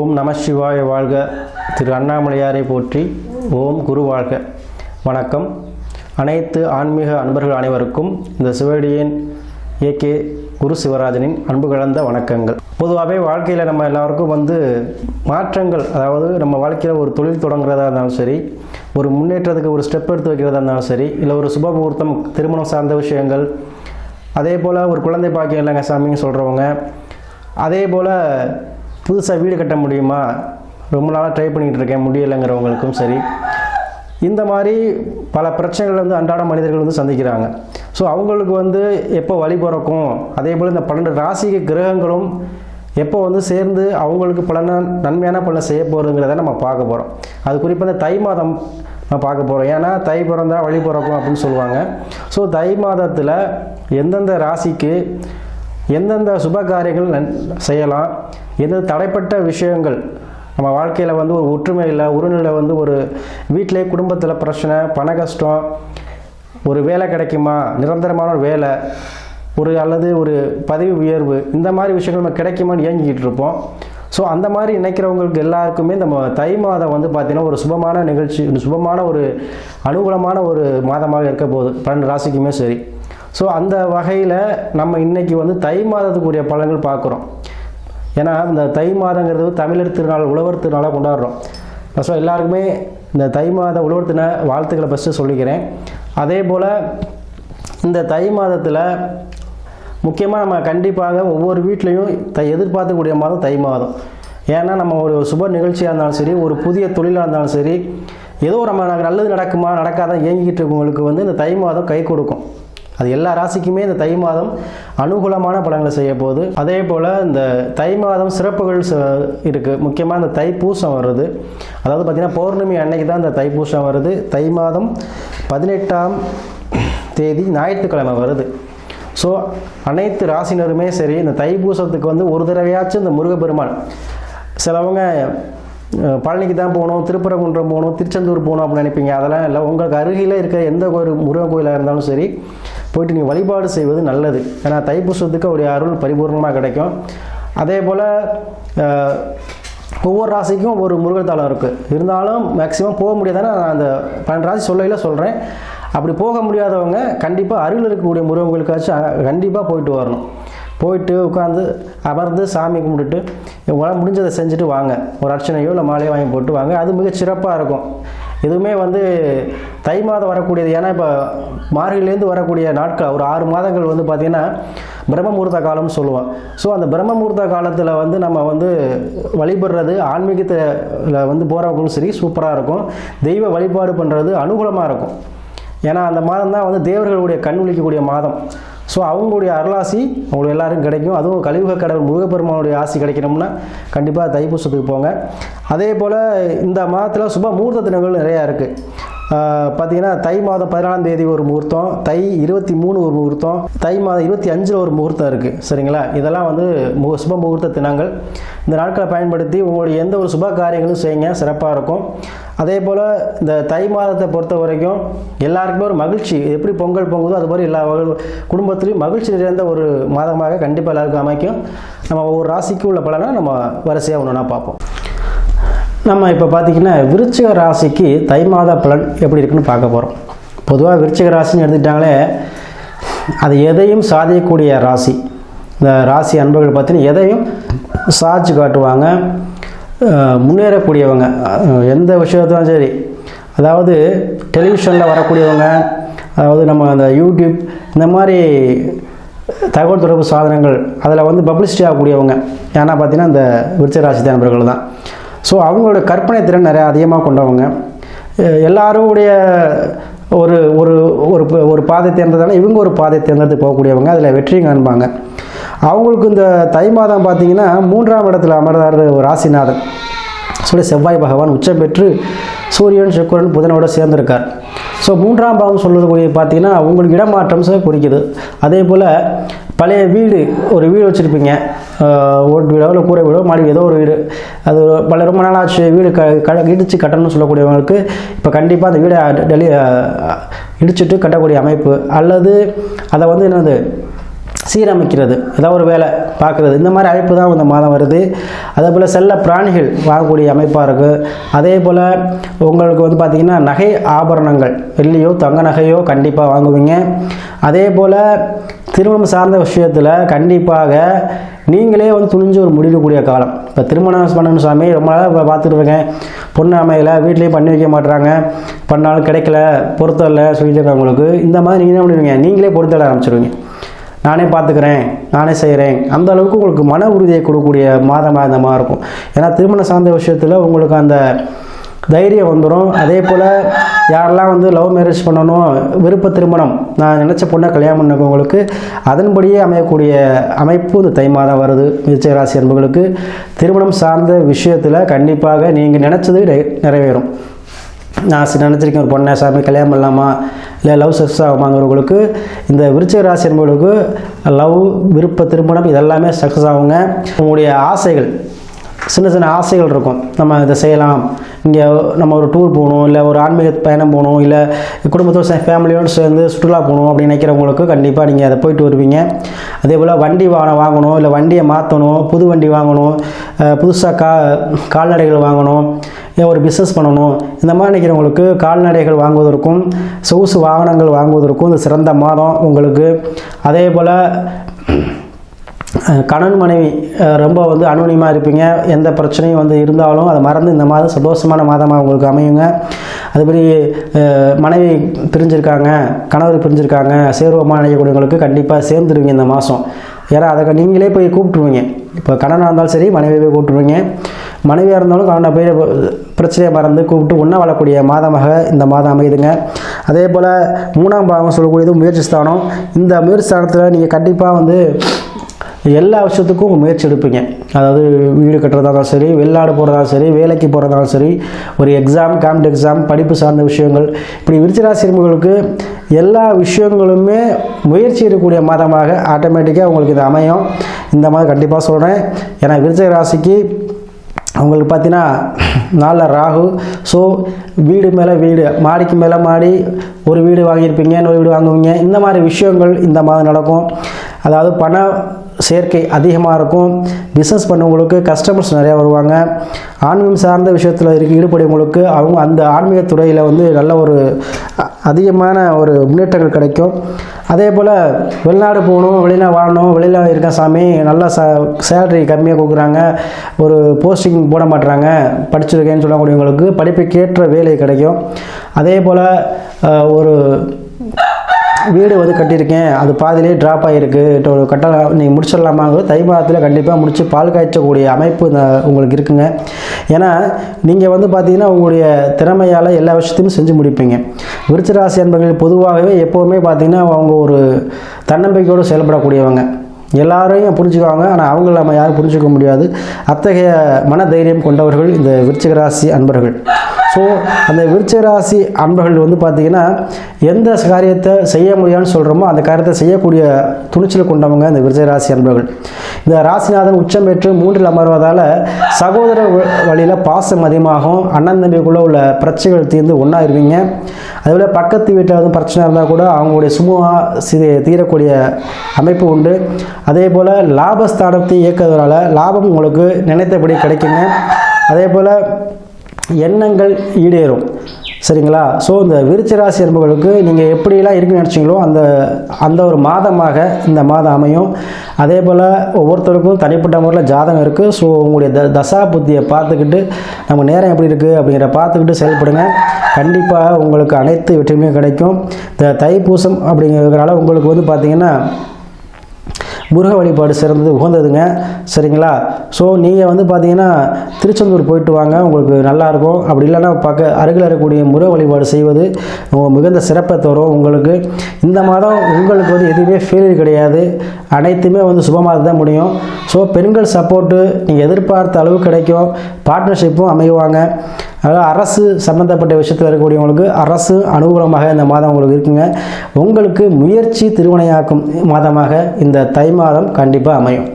ஓம் நம சிவாய வாழ்க. திரு அண்ணாமலையாரை போற்றி ஓம் குரு வாழ்க. வணக்கம். அனைத்து ஆன்மீக அன்பர்கள் அனைவருக்கும் இந்த சிவடியின் ஏகே குரு சிவராஜனின் அன்பு கலந்த வணக்கங்கள். பொதுவாகவே வாழ்க்கையில் நம்ம எல்லாருக்கும் வந்து மாற்றங்கள் அதாவது நம்ம வாழ்க்கையில் ஒரு தொழில் தொடங்குறதா இருந்தாலும் சரி ஒரு முன்னேற்றத்துக்கு ஒரு ஸ்டெப் எடுத்து வைக்கிறதா இருந்தாலும் சரி இல்லை ஒரு சுப முகூர்த்தம் திருமணம் சார்ந்த விஷயங்கள் அதே போல் ஒரு குழந்தை பாக்கியம் இல்லைங்க சாமின்னு சொல்கிறவங்க அதே போல் புதுசாக வீடு கட்ட முடியுமா? ரொம்ப நாளாக ட்ரை பண்ணிகிட்டு இருக்கேன். முடியலைங்கிறவங்களுக்கும் சரி. இந்த மாதிரி பல பிரச்சனைகள் வந்து அன்றாட மனிதர்கள் வந்து சந்திக்கிறாங்க. ஸோ அவங்களுக்கு வந்து எப்போ வழி பிறக்கும்? அதே போல் இந்த பன்னெண்டு ராசி கிரகங்களும் எப்போ வந்து சேர்ந்து அவங்களுக்கு பலன நன்மையான பலனை செய்ய போகிறதுங்கிறத நம்ம பார்க்க போகிறோம் அது குறிப்பாக இந்த தை மாதம் நம்ம பார்க்க போகிறோம் ஏன்னா தை பிறந்தால் வழி பிறக்கும் அப்படின்னு சொல்லுவாங்க. ஸோ தை மாதத்தில் எந்தெந்த ராசிக்கு எந்தெந்த சுப காரியங்கள் நன்- செய்யலாம்? எது தடைப்பட்ட விஷயங்கள்? நம்ம வாழ்க்கையில் வந்து ஒரு ஒற்றுமை இல்லை உறநிலை வந்து ஒரு வீட்டிலே குடும்பத்தில் பிரச்சனை பண கஷ்டம் ஒரு வேலை கிடைக்குமா நிரந்தரமான ஒரு வேலை ஒரு அல்லது ஒரு பதவி உயர்வு இந்த மாதிரி விஷயங்கள் நம்ம கிடைக்குமான்னு இயங்கிக்கிட்டு இருப்போம். ஸோ அந்த மாதிரி நினைக்கிறவங்களுக்கு எல்லாருக்குமே நம்ம தை மாதம் வந்து பார்த்திங்கன்னா ஒரு சுபமான நிகழ்ச்சி ஒரு சுபமான ஒரு அனுகூலமான ஒரு மாதமாக இருக்க போகுது. பன்னெண்டு ராசிக்குமே சரி. ஸோ அந்த வகையில் நம்ம இன்னைக்கு வந்து தை மாதத்துக்குரிய பலன்கள் பார்க்குறோம் ஏன்னா இந்த தை மாதங்கிறது தமிழர் திருநாள் உழவர் திருநாளாக கொண்டாடுறோம். ஸோ எல்லாருக்குமே இந்த தை மாத உழவர் தின வாழ்த்துக்களை ஃபஸ்ட்டு சொல்லிக்கிறேன். அதே போல் இந்த தை மாதத்தில் முக்கியமாக நம்ம கண்டிப்பாக ஒவ்வொரு வீட்லேயும் தை எதிர்பார்க்கக்கூடிய மாதம் தை மாதம். ஏன்னா நம்ம ஒரு சுப நிகழ்ச்சியாக இருந்தாலும் சரி ஒரு புதிய தொழிலாக இருந்தாலும் சரி ஏதோ நம்ம நல்லது நடக்குமா நடக்காத இயங்கிக்கிட்டு இருக்கவங்களுக்கு வந்து இந்த தை மாதம் கை கொடுக்கும். அது எல்லா ராசிக்குமே இந்த தை மாதம் அனுகூலமான பலன்களை செய்ய போகுது. அதே போல் இந்த தை மாதம் சிறப்புகள் ச- முக்கியமாக இந்த தைப்பூசம் வருது அதாவது பார்த்திங்கன்னா பௌர்ணமி அன்னைக்கு தான் இந்த தைப்பூசம் வருது. தை மாதம் பதினெட்டாம் தேதி ஞாயிற்றுக்கிழமை வருது. ஸோ அனைத்து ராசினருமே சரி இந்த தைப்பூசத்துக்கு வந்து ஒரு தடவையாச்சும் இந்த முருகப்பெருமான் சிலவங்க பழனிக்கு தான் போகணும் திருப்பரங்குன்றம் போகணும் திருச்செந்தூர் போகணும் அப்படின்னு நினைப்பீங்க. அதெல்லாம் இல்லை. உங்களுக்கு அருகில் இருக்க எந்த ஒரு முருகன் கோயிலாக இருந்தாலும் சரி போயிட்டு நீங்கள் வழிபாடு செய்வது நல்லது. ஏன்னா தைப்பூசத்துக்கு அவருடைய அருள் பரிபூர்ணமாக கிடைக்கும். அதே போல் ஒவ்வொரு ராசிக்கும் ஒரு முருகன் தலம் இருக்குது இருந்தாலும் மேக்ஸிமம் போக முடியாதானே நான் அந்த பன்னெண்டு ராசி சொல்லையில் சொல்கிறேன் அப்படி போக முடியாதவங்க கண்டிப்பாக அருகில் இருக்கக்கூடிய முருகங்களுக்காச்சும் கண்டிப்பாக போயிட்டு வரணும். போயிட்டு உட்காந்து அமர்ந்து சாமி கும்பிட்டுட்டு உங்களால் முடிஞ்சதை செஞ்சுட்டு வாங்க. ஒரு அர்ச்சனையோ இல்லை மாலையோ வாங்கி போட்டு வாங்க. அது மிக சிறப்பாக இருக்கும். எதுவுமே வந்து தை மாதம் வரக்கூடியது. ஏன்னா இப்போ மார்கழிலேருந்து வரக்கூடிய நாட்கள் ஒரு ஆறு மாதங்கள் வந்து பார்த்திங்கன்னா பிரம்மமுகூர்த்த காலம்னு சொல்லுவோம். ஸோ அந்த பிரம்மமுகூர்த்த காலத்தில் வந்து நம்ம வந்து வழிபடுறது ஆன்மீகத்தில் வந்து போகிறவங்களும் சரி சூப்பராக இருக்கும். தெய்வ வழிபாடு பண்ணுறது அனுகூலமாக இருக்கும். ஏன்னா அந்த மாதம் தான் வந்து தேவர்களுடைய கண் விழிக்கக்கூடிய மாதம். ஸோ அவங்களுடைய அருளாசி அவங்களுக்கு எல்லாரும் கிடைக்கும். அதுவும் கலியுக கடவுள் முருகப்பெருமானுடைய ஆசி கிடைக்கணும்னா கண்டிப்பாக தைப்பூசத்துக்கு போங்க. அதே போல் இந்த மாதத்தில் சுப முகூர்த்த தினங்கள் நிறையா இருக்குது பார்த்தீங்கன்னா தை மாதம் பதினாலாம் தேதி ஒரு முகூர்த்தம் தை இருபத்தி மூணு ஒரு முகூர்த்தம் தை மாதம் இருபத்தி அஞ்சில் ஒரு முகூர்த்தம் இருக்குது சரிங்களா? இதெல்லாம் வந்து மு சுப முகூர்த்த தினங்கள். இந்த நாட்களை பயன்படுத்தி உங்களுடைய எந்த ஒரு சுப காரியங்களும் செய்யுங்க. சிறப்பாக இருக்கும். அதே போல் இந்த தை மாதத்தை பொறுத்த வரைக்கும் எல்லாருக்குமே ஒரு மகிழ்ச்சி. எப்படி பொங்கல் பொங்குதோ அது மாதிரி எல்லா குடும்பத்துலேயும் குடும்பத்திலையும் மகிழ்ச்சி நிறைந்த ஒரு மாதமாக கண்டிப்பாக எல்லாருக்கும் அமைக்கும். நம்ம ஒவ்வொரு ராசிக்கு உள்ள பலனை நம்ம வரிசையாக ஒன்று பார்ப்போம். நம்ம இப்போ பார்த்திங்கன்னா விருச்சிக ராசிக்கு தை மாத பலன் எப்படி இருக்குன்னு பார்க்க போகிறோம் பொதுவாக விருச்சிக ராசின்னு எடுத்துக்கிட்டாங்களே அது எதையும் சாதிக்கக்கூடிய ராசி. இந்த ராசி அன்பர்கள் பார்த்தீங்கன்னா எதையும் சாதிச்சு காட்டுவாங்க. முன்னேறக்கூடியவங்க எந்த விஷயத்தான் சரி. அதாவது டெலிவிஷனில் வரக்கூடியவங்க அதாவது நம்ம அந்த யூடியூப் இந்த மாதிரி தகவல் தொடர்பு சாதனங்கள் அதில் வந்து பப்ளிசிட்டி ஆகக்கூடியவங்க. ஏன்னா பார்த்தீங்கன்னா இந்த விருச்சராசி ராசி தான் ஸோ அவங்களோட கற்பனை திறன் நிறையா அதிகமாக கொண்டவங்க. எல்லாருடைய ஒரு ஒரு ஒரு ஒரு பாதை தேர்ந்ததால் இவங்க ஒரு பாதை தேர்ந்தெடுத்து போகக்கூடியவங்க. அதில் வெற்றியும் காண்பாங்க. அவங்களுக்கு இந்த தை மாதம் பார்த்தீங்கன்னா மூன்றாம் இடத்துல அமர்ந்தார் ராசிநாதன் சொல்லி செவ்வாய் பகவான் உச்சம் பெற்று சூரியன் சுக்கரன் புதனோட சேர்ந்திருக்கார். ஸோ மூன்றாம் பாவம் சொல்லக்கூடிய பார்த்தீங்கன்னா உங்களுக்கு இடமாற்றம் ச- குறிக்குது. அதே போல் பழைய வீடு ஒரு வீடு வச்சுருப்பீங்க. ஓட்டு வீடோ இல்லை கூரை வீடோ மாடி ஏதோ ஒரு வீடு. அது பல ரொம்ப நாளாச்சு வீடு க க இடித்து கட்டணும்னு சொல்லக்கூடியவங்களுக்கு இப்போ கண்டிப்பாக அந்த வீடை டெலி இடிச்சிட்டு கட்டக்கூடிய அமைப்பு. அல்லது அதை வந்து என்னது சீரமைக்கிறது. ஏதாவது ஒரு வேலை பார்க்குறது. இந்த மாதிரி அமைப்பு தான் இந்த மாதம் வருது. அதே போல் செல்ல பிராணிகள் வாங்கக்கூடிய அமைப்பாக இருக்குது அதே போல் உங்களுக்கு வந்து பார்த்திங்கன்னா நகை ஆபரணங்கள் வெள்ளியோ தங்க நகையோ கண்டிப்பாக வாங்குவீங்க. அதே போல் திருமணம் சார்ந்த விஷயத்தில் கண்டிப்பாக நீங்களே வந்து துணிஞ்சு ஒரு முடிக்கக்கூடிய காலம். இப்போ திருமணம் பண்ணணும் சாமி ரொம்ப நாளாக இப்போ பார்த்துட்டு இருக்கேன். பொண்ணு அமையலை வீட்லேயும் பண்ணி வைக்க மாட்டுறாங்க பண்ணாலும் கிடைக்கல பொருத்தம் இல்லை சொல்லிட்டு இருக்கவங்களுக்கு இந்த மாதிரி நீங்கள் என்ன பண்ணுவீங்க நீங்களே பொருத்தல ஆரம்பிச்சிருவீங்க. நானே பார்த்துக்கிறேன் நானே செய்கிறேன் அந்த அளவுக்கு உங்களுக்கு மன உறுதியை கொடுக்கக்கூடிய மாதமாக இந்த மாதிரி இருக்கும். ஏன்னா திருமணம் சார்ந்த விஷயத்தில் உங்களுக்கு அந்த தைரியம் வந்துடும் அதே போல் யாரெல்லாம் வந்து லவ் மேரேஜ் பண்ணணும் விருப்ப திருமணம் நான் நினச்ச பொண்ணை கல்யாணம் பண்ணவங்களுக்கு அதன்படியே அமையக்கூடிய அமைப்பு இந்த தை மாதம் வருது விருச்சிக ராசி என்பவர்களுக்கு திருமணம் சார்ந்த விஷயத்தில் கண்டிப்பாக நீங்கள் நினச்சது நிறைவேறும். நான் சரி நினச்சிருக்கேன் ஒரு பொண்ணை சாமி கல்யாணம் பண்ணலாமா? இல்லை லவ் சக்ஸஸ் ஆகுமாங்கிறவங்களுக்கு இந்த விருச்சிக ராசி என்பவர்களுக்கு லவ் விருப்ப திருமணம் இதெல்லாமே சக்ஸஸ் ஆகுங்க. உங்களுடைய ஆசைகள் சின்ன சின்ன ஆசைகள் இருக்கும். நம்ம இதை செய்யலாம். இங்கே நம்ம ஒரு டூர் போகணும் இல்லை ஒரு ஆன்மீக பயணம் போகணும் இல்லை குடும்பத்தோடு ஃபேமிலியோடு சேர்ந்து சுற்றுலா போகணும் அப்படின்னு நினைக்கிறவங்களுக்கு கண்டிப்பாக நீங்கள் அதை போயிட்டு வருவீங்க. அதே போல் வண்டி வாகனம் வாங்கணும் இல்லை வண்டியை மாற்றணும் புது வண்டி வாங்கணும் புதுசாக கா கால்நடைகள் வாங்கணும் ஒரு பிஸ்னஸ் பண்ணணும்? இந்த மாதிரி நினைக்கிறவங்களுக்கு கால்நடைகள் வாங்குவதற்கும் சொகுசு வாகனங்கள் வாங்குவதற்கும் இது சிறந்த மாதம் உங்களுக்கு. அதே போல் கணன் கணவன் மனைவி ரொம்ப வந்து அனுனியமாக இருப்பீங்க. எந்த பிரச்சனையும் வந்து இருந்தாலும் அதை மறந்து இந்த மாதம் சந்தோஷமான மாதமாக உங்களுக்கு அமையுங்க. அதுபடி மனைவி பிரிஞ்சிருக்காங்க கணவர் பிரிஞ்சிருக்காங்க சேர்வமாக நினைக்கக்கூடியவங்களுக்கு கண்டிப்பாக சேர்ந்துருவீங்க இந்த மாதம். ஏன்னா அதை நீங்களே போய் கூப்பிட்ருவீங்க இப்போ கணவனாக இருந்தாலும் சரி மனைவியை போய் கூப்பிட்ருவீங்க மனைவியாக இருந்தாலும் கணவனை போய் பிரச்சனையை மறந்து கூப்பிட்டு ஒன்றா வாழக்கூடிய மாதமாக இந்த மாதம் அமையுதுங்க. அதே போல் மூணாம் பாகம் சொல்லக்கூடியது முயற்சி ஸ்தானம். இந்த முயற்சி ஸ்தானத்தில் நீங்கள் கண்டிப்பாக வந்து எல்லா விஷயத்துக்கும் முயற்சி எடுப்பீங்க. அதாவது வீடு கட்டுறதா இருந்தாலும் சரி வெளிநாடு போகிறதாலும் சரி வேலைக்கு போகிறதாலும் சரி ஒரு எக்ஸாம் காம்பட் எக்ஸாம் படிப்பு சார்ந்த விஷயங்கள். இப்படி விருச்சிராசி என்பவர்களுக்கு எல்லா விஷயங்களுமே முயற்சி எடுக்கக்கூடிய மாதமாக ஆட்டோமேட்டிக்காக உங்களுக்கு இது அமையும். இந்த மாதிரி கண்டிப்பாக சொல்கிறேன் ஏன்னா விருச்சிக ராசிக்கு அவங்களுக்கு பார்த்தீங்கன்னா நாளில் ராகு. ஸோ வீடு மேலே வீடு மாடிக்கு மேலே மாடி ஒரு வீடு வாங்கியிருப்பீங்க இன்னொரு வீடு வாங்குவீங்க. இந்த மாதிரி விஷயங்கள் இந்த மாதம் நடக்கும். அதாவது பண சேர்க்கை அதிகமாக இருக்கும். பிஸ்னஸ் பண்ணவங்களுக்கு கஸ்டமர்ஸ் நிறையா வருவாங்க. ஆன்மீகம் சார்ந்த விஷயத்தில் இருக்க ஈடுபடுவங்களுக்கு அவங்க அந்த ஆன்மீக துறையில் வந்து நல்ல ஒரு அ- அதிகமான ஒரு முன்னேற்றங்கள் கிடைக்கும். அதே போல் வெளிநாடு போகணும் வெளியில் வாழணும் வெளியில் இருக்க சாமி நல்லா ச சேலரி கம்மியாக கொடுக்குறாங்க. ஒரு போஸ்டிங் போட மாட்டுறாங்க படிச்சிருக்கேன்னு சொல்லக்கூடியவங்களுக்கு படிப்புக்கேற்ற வேலை கிடைக்கும். அதே போல் ஒரு வீடு வந்து கட்டியிருக்கேன். அது பாதியிலே ட்ராப் ஆகிருக்கு ஒரு கட்ட நீங்கள் முடிச்சிடலாமாங்கிறது தை மாதத்தில் கண்டிப்பாக முடித்து பால் காய்ச்சக்கூடிய அமைப்பு உங்களுக்கு இருக்குங்க. ஏன்னா நீங்கள் வந்து பார்த்தீங்கன்னா உங்களுடைய திறமையால் எல்லா விஷயத்தையும் செஞ்சு முடிப்பீங்க. விருச்சராசி என்பர்கள் பொதுவாகவே எப்போவுமே பார்த்தீங்கன்னா அவங்க ஒரு தன்னம்பிக்கையோடு செயல்படக்கூடியவங்க. எல்லாரையும் புரிஞ்சுக்குவாங்க. ஆனால் அவங்கள நம்ம யாரும் புரிஞ்சுக்க முடியாது. அத்தகைய மன தைரியம் கொண்டவர்கள் இந்த விருச்சிகராசி அன்பர்கள். ஸோ அந்த விருச்சராசி அன்பர்கள் வந்து பார்த்திங்கன்னா எந்த காரியத்தை செய்ய முடியாதுன்னு சொல்கிறோமோ அந்த காரியத்தை செய்யக்கூடிய துணிச்சல் கொண்டவங்க இந்த விருச்சராசி அன்பர்கள். இந்த ராசிநாதன் உச்சம் பெற்று மூன்றில் அமர்வதால் சகோதர வழியில் பாசம் அதிகமாகும். அண்ணன் தம்பிக்குள்ளே உள்ள பிரச்சனைகள் தீர்ந்து ஒன்றா இருவீங்க அதேபோல் பக்கத்து வீட்டில் வந்து பிரச்சனை இருந்தால் கூட அவங்களுடைய சுமூகமாக சி தீரக்கூடிய அமைப்பு உண்டு. அதே போல் லாபஸ்தானத்தை இயக்கிறதுனால லாபம் உங்களுக்கு நினைத்தபடி கிடைக்குங்க. அதே போல் எண்ணங்கள் ஈடேறும். சரிங்களா? ஸோ இந்த விருச்சிராசி என்பவர்களுக்கு நீங்கள் எப்படியெல்லாம் இருக்குன்னு நினச்சிங்களோ அந்த அந்த ஒரு மாதமாக இந்த மாதம் அமையும். அதே போல் ஒவ்வொருத்தருக்கும் தனிப்பட்ட முறையில் ஜாதகம் இருக்குது ஸோ உங்களுடைய த தசா புத்தியை பார்த்துக்கிட்டு நம்ம நேரம் எப்படி இருக்குது அப்படிங்கிற பார்த்துக்கிட்டு செயல்படுங்க. கண்டிப்பாக உங்களுக்கு அனைத்து வெற்றியுமே கிடைக்கும். இந்த தைப்பூசம் அப்படிங்கிறதுனால உங்களுக்கு வந்து பார்த்திங்கன்னா முருக வழிபாடு சிறந்தது உகந்ததுங்க. சரிங்களா? ஸோ நீங்கள் வந்து பார்த்தீங்கன்னா திருச்செந்தூர் போயிட்டு வாங்க. உங்களுக்கு நல்லாயிருக்கும். அப்படி இல்லைன்னா பக்க அருகில் இருக்கக்கூடிய முருக வழிபாடு செய்வது மிகுந்த சிறப்பை தரும் உங்களுக்கு. இந்த மாதம் உங்களுக்கு வந்து எதுவுமே ஃபெயிலியர் கிடையாது. அனைத்துமே வந்து சுபமாக தான் முடியும். ஸோ பெண்கள் சப்போர்ட்டு நீங்கள் எதிர்பார்த்த அளவு கிடைக்கும். பார்ட்னர்ஷிப்பும் அமைவாங்க. அதாவது அரசு சம்மந்தப்பட்ட விஷயத்தில் இருக்கக்கூடியவங்களுக்கு அரசு அனுகூலமாக இந்த மாதம் உங்களுக்கு இருக்குங்க. உங்களுக்கு முயற்சி திருவினையாக்கும் மாதமாக இந்த தை மாதம் கண்டிப்பாக அமையும்.